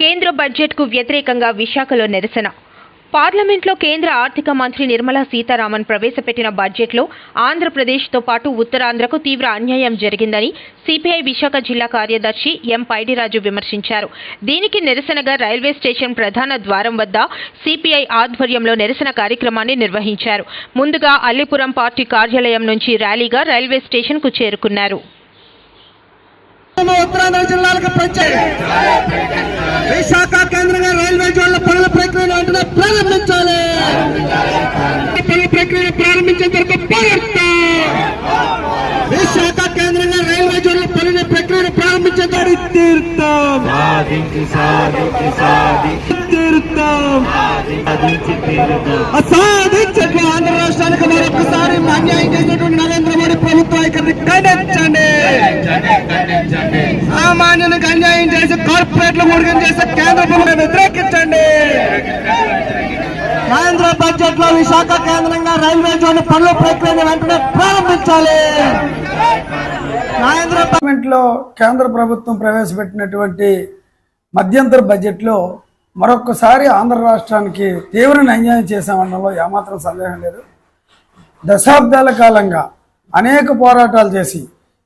కేంద్ర బడ్జెట్కు వ్యతిరేకంగా విశాఖలో నిరసన. పార్లమెంట్లో కేంద్ర ఆర్థిక మంత్రి నిర్మలా సీతారామన్ ప్రవేశపెట్టిన బడ్జెట్లో ఆంధ్రప్రదేశ్తో పాటు ఉత్తరాంధ్రకు తీవ్ర అన్యాయం జరిగిందని సిపిఐ విశాఖ జిల్లా కార్యదర్శి ఎం పైడిరాజు విమర్శించారు. దీనికి నిరసనగా రైల్వే స్టేషన్ ప్రధాన ద్వారం వద్ద సిపిఐ ఆధ్వర్యంలో నిరసన కార్యక్రమాన్ని నిర్వహించారు. ముందుగా అల్లిపురం పార్టీ కార్యాలయం నుంచి ర్యాలీగా రైల్వే స్టేషన్కు చేరుకున్నారు. ఉత్తరాంధ్ర జిల్లాలకు ప్రత్యేక. విశాఖ కేంద్రంగా రైల్వే జోన్ల పనుల ప్రక్రియను వెంటనే ప్రారంభించాలి. పనుల ప్రక్రియ ప్రారంభించేంత వరకు పోరాడతాం. విశాఖ కేంద్రంగా రైల్వే జోన్ల పనుల ప్రక్రియను ప్రారంభించేంత వరకు తీరుతాం. ఆంధ్ర రాష్ట్రానికి మరొకసారి అన్యాయం చేసినటువంటి నరేంద్ర మోడీ ప్రభుత్వ వైఖరిని ఖండించండి. సామాన్యులకు అన్యాయం చేసి కార్పొరేట్లు మూడిగం చేసే కేంద్ర ప్రభుత్వం వ్యతిరేకించండి. కేంద్ర బడ్జెట్లో విశాఖ కేంద్రంగా రైల్వే జోన్ పనుల ప్రక్రియను వెంటనే ప్రారంభించాలి. కేంద్ర లో కేంద్ర ప్రభుత్వం ప్రవేశపెట్టినటువంటి మధ్యంతర బడ్జెట్లో మరొకసారి ఆంధ్ర రాష్ట్రానికి తీవ్ర అన్యాయం చేశామనడంలో ఏమాత్రం సందేహం లేదు. దశాబ్దాల కాలంగా అనేక పోరాటాలు చేసి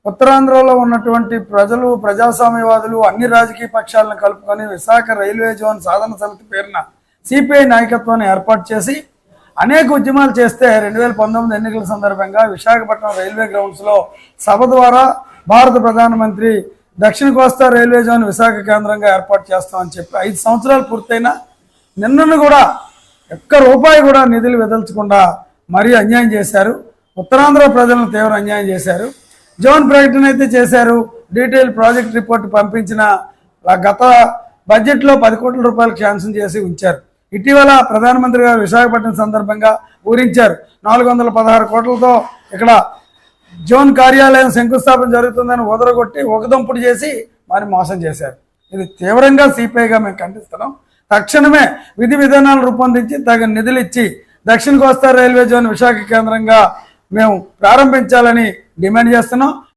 ఉత్తరాంధ్రలో ఉన్నటువంటి ప్రజలు ప్రజాస్వామ్యవాదులు అన్ని రాజకీయ పక్షాలను కలుపుకొని విశాఖ రైల్వే జోన్ సాధన సమితి పేరున సిపిఐ నాయకత్వాన్ని ఏర్పాటు చేసి అనేక ఉద్యమాలు చేస్తే రెండు వేల పంతొమ్మిది ఎన్నికల సందర్భంగా విశాఖపట్నం రైల్వే గ్రౌండ్స్లో సభ ద్వారా భారత ప్రధానమంత్రి దక్షిణ కోస్తా రైల్వే జోన్ విశాఖ కేంద్రంగా ఏర్పాటు చేస్తామని చెప్పి ఐదు సంవత్సరాలు పూర్తయినా నిన్నను కూడా ఒక్క రూపాయి కూడా నిధులు వెదల్చకుండా మరీ అన్యాయం చేశారు. ఉత్తరాంధ్ర ప్రజలను తీవ్ర అన్యాయం చేశారు. జోన్ ప్రకటన అయితే చేశారు. డీటెయిల్ ప్రాజెక్ట్ రిపోర్ట్ పంపించిన గత బడ్జెట్లో పది కోట్ల రూపాయలు శాంక్షన్ చేసి ఉంచారు. ఇటీవల ప్రధానమంత్రి గారు విశాఖపట్నం సందర్భంగా ఊరించారు నాలుగు వందల పదహారు కోట్లతో ఇక్కడ జోన్ కార్యాలయం శంకుస్థాపన జరుగుతుందని వదరగొట్టి ఒకదంపుడు చేసి మరి మోసం చేశారు. ఇది తీవ్రంగా సిపిఐగా మేము ఖండిస్తున్నాం. తక్షణమే విధి విధానాలు రూపొందించి తగిన నిధులు ఇచ్చి దక్షిణ కోస్తా రైల్వే జోన్ విశాఖ కేంద్రంగా మేము ప్రారంభించాలని డిమాండ్ చేస్తున్నాం.